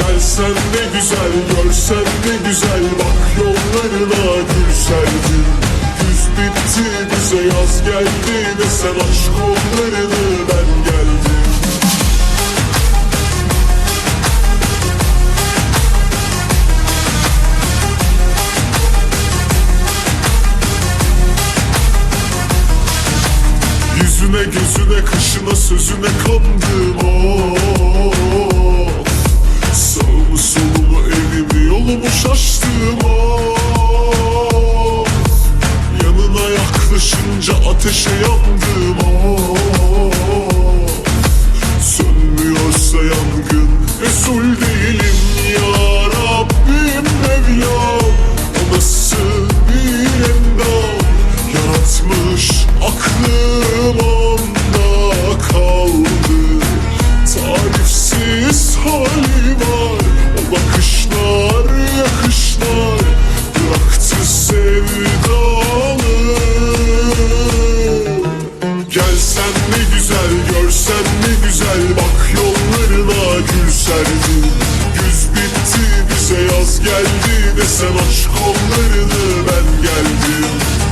Gelsen ne güzel görsen ne güzel. Bak yollarına gül serdim Güz bitti bize yaz geldi Desen aşk kollarını ben geldim. Yüzüne gözüne kışına sözüne kandım. Oh. Sağımı solumu evimi yolumu şaştım aç kollarını ben geldim.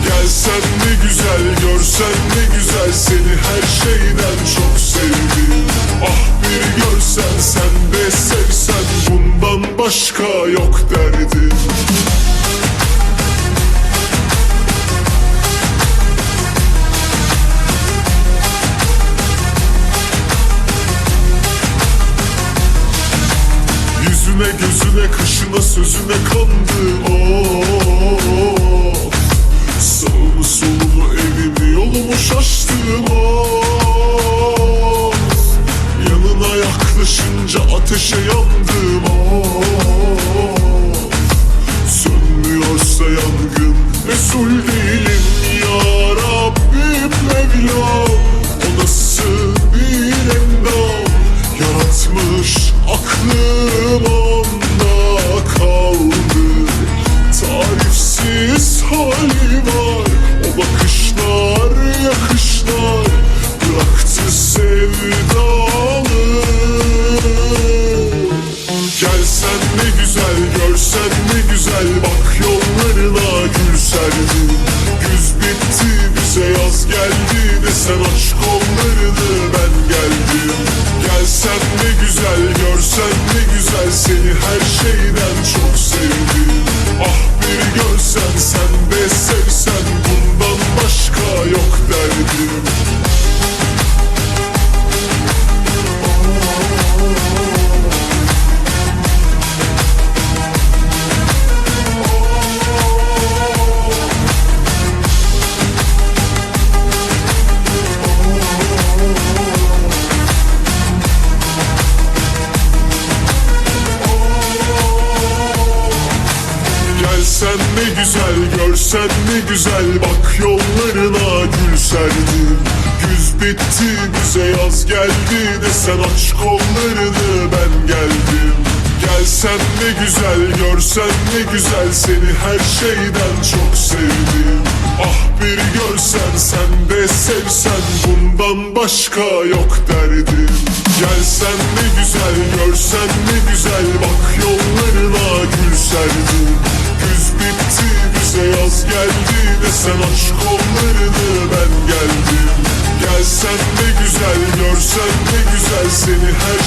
Gelsen ne güzel, görsen ne güzel. Seni her şeyden çok sevdim. Ah bir görsen, sen de sevsen. Bundan başka yok derdim Yüzüne gözüne kışına sözüne kandım oh. Sağımı solumu evimi yolumu şaştım oh. Yanına yaklaşınca ateşe yandım oh. Sönmüyorsa yangın Resul değilim ya Rabbim Mevlam Desen aç kollarını ben geldim. Gelsen ne güzel, görsen ne güzel. Seni her şeyden çok sevdim. Ah bir görsen, sen de sevsen. Bundan başka yok Gelsen ne güzel, görsen ne güzel? Bak yollarına gül serdim Güz bitti, bize yaz geldi Desen aç kollarını ben geldim. Gelsen ne güzel, görsen ne güzel? Seni her şeyden çok sevdim. Ah bir görsen, sen de sevsen Bundan başka yok derdim. Gelsen ne güzel, görsen ne güzel? Bak yollarına gül serdim Güz bitti, bize yaz geldi Desen aç kollarını ben geldim. Gelsen ne güzel, görsen ne güzel Seni her